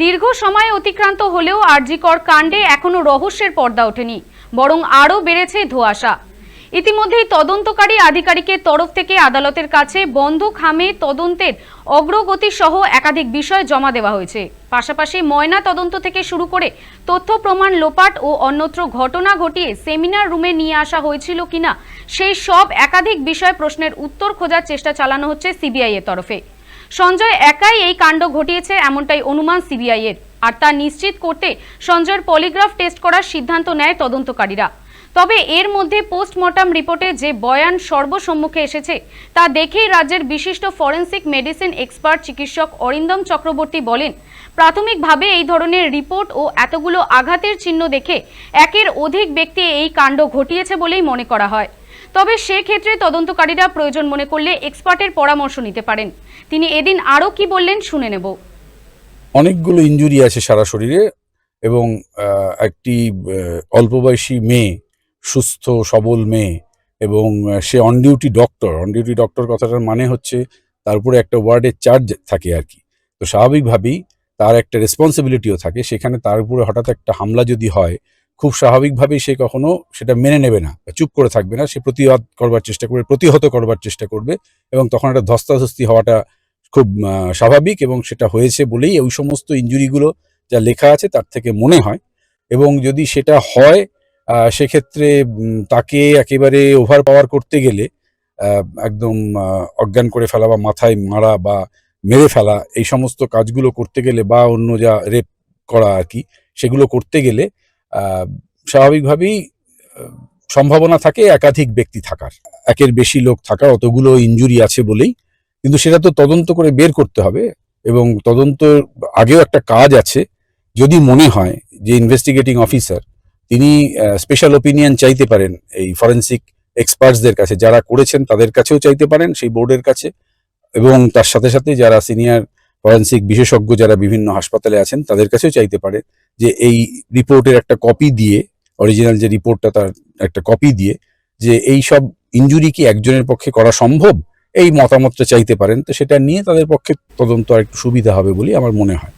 দীর্ঘ সময় অতিক্রান্ত হলেও আরজিকর কাণ্ডে এখনও রহস্যের পর্দা ওঠেনি, বরং আরও বেড়েছে ধোঁয়াশা। ইতিমধ্যেই তদন্তকারী আধিকারিকের তরফ থেকে আদালতের কাছে বন্ধ খামে তদন্তের অগ্রগতি সহ একাধিক বিষয় জমা দেওয়া হয়েছে। পাশাপাশি ময়না তদন্ত থেকে শুরু করে তথ্য প্রমাণ লোপাট ও অন্যত্র ঘটনা ঘটিয়ে সেমিনার রুমে নিয়ে আসা হয়েছিল কিনা, সেই সব একাধিক বিষয় প্রশ্নের উত্তর খোঁজার চেষ্টা চালানো হচ্ছে সিবিআই এর তরফে। সঞ্জয় একাই এই কাণ্ড ঘটিয়েছে এমনটাই অনুমান সিবিআই এর আর তা নিশ্চিত করতে সঞ্জয়ের পলিগ্রাফ টেস্ট করার সিদ্ধান্ত নেয় তদন্তকারীরা। তবে এর মধ্যে পোস্টমর্টম রিপোর্টে যে বয়ান সর্বসম্মুখে এসেছে, তা দেখেই রাজ্যের বিশিষ্ট ফরেন্সিক মেডিসিন এক্সপার্ট চিকিৎসক অরিন্দম চক্রবর্তী বলেন, প্রাথমিকভাবে এই ধরনের রিপোর্ট ও এতগুলো আঘাতের চিহ্ন দেখে একের অধিক ব্যক্তি এই কাণ্ড ঘটিয়েছে বলেই মনে করা হয়। তবে সেক্ষেত্রে তদন্তকারীরা প্রয়োজন মনে করলে এক্সপার্টের পরামর্শ নিতে পারেন। তিনি এদিন আরও কি বললেন শুনে নেব। অনেকগুলো ইনজুরি আছে সারা শরীরে এবং একটি আহ, অল্প বয়সী মেয়ে সুস্থ সবল মেয়ে এবং সে on duty doctor on duty doctor কথাটার মানে হচ্ছে তার উপরে একটা ওয়ার্ডের চার্জ থাকে আর কি। তো স্বাভাবিকভাবেই তার একটা রেসপন্সিবিলিটিও থাকে। সেখানে তার উপরে হঠাৎ একটা হামলা যদি হয় খুব স্বাভাবিকভাবেই সে কখনো সেটা মেনে নেবে না চুপ করে থাকবে না, সে প্রতিবাদ করবার চেষ্টা করবে, প্রতিহত করবার চেষ্টা করবে এবং তখন একটা ধস্তাধস্তি হওয়াটা খুব স্বাভাবিক এবং সেটা হয়েছে বলেই ওই সমস্ত ইনজুরিগুলো যা লেখা আছে তার থেকে মনে হয় এবং যদি সেটা হয় সেক্ষেত্রে তাকে একেবারে ওভার পাওয়ার করতে গেলে একদম অজ্ঞান করে ফেলা বা মাথায় মারা বা মেরে ফেলা এই সমস্ত কাজগুলো করতে গেলে বা অন্য যা রেপ করা আর কি, সেগুলো করতে গেলে স্বাভাবিকভাবেই সম্ভাবনা থাকে একাধিক ব্যক্তি থাকার। একের বেশি লোক থাকার, অতগুলো ইনজুরি আছে বলেই। কিন্তু সেটা তো তদন্ত করে বের করতে হবে এবং তদন্ত আগেও একটা কাজ আছে। যদি মনে হয় যে ইনভেস্টিগেটিং অফিসার তিনি স্পেশাল ওপিনিয়ন চাইতে পারেন এই ফরেন্সিক এক্সপার্টসদের কাছে, যারা করেছেন তাদের কাছেও চাইতে পারেন সেই বোর্ডের কাছে। এবং তার সাথে সাথে যারা সিনিয়র ফরেন্সিক বিশেষজ্ঞ যারা বিভিন্ন হাসপাতালে আছেন তাদের কাছেও চাইতে পারে। যে এই রিপোর্টের একটা কপি দিয়ে অরিজিনাল যে রিপোর্টটা তার একটা কপি দিয়ে, যে এই সব ইঞ্জুরি কি একজনের পক্ষে করা সম্ভব? এই মতামতটা চাইতে পারেন। তো সেটা নিয়ে তাদের পক্ষে তদন্ত আর একটু সুবিধা হবে বলে আমার মনে হয়।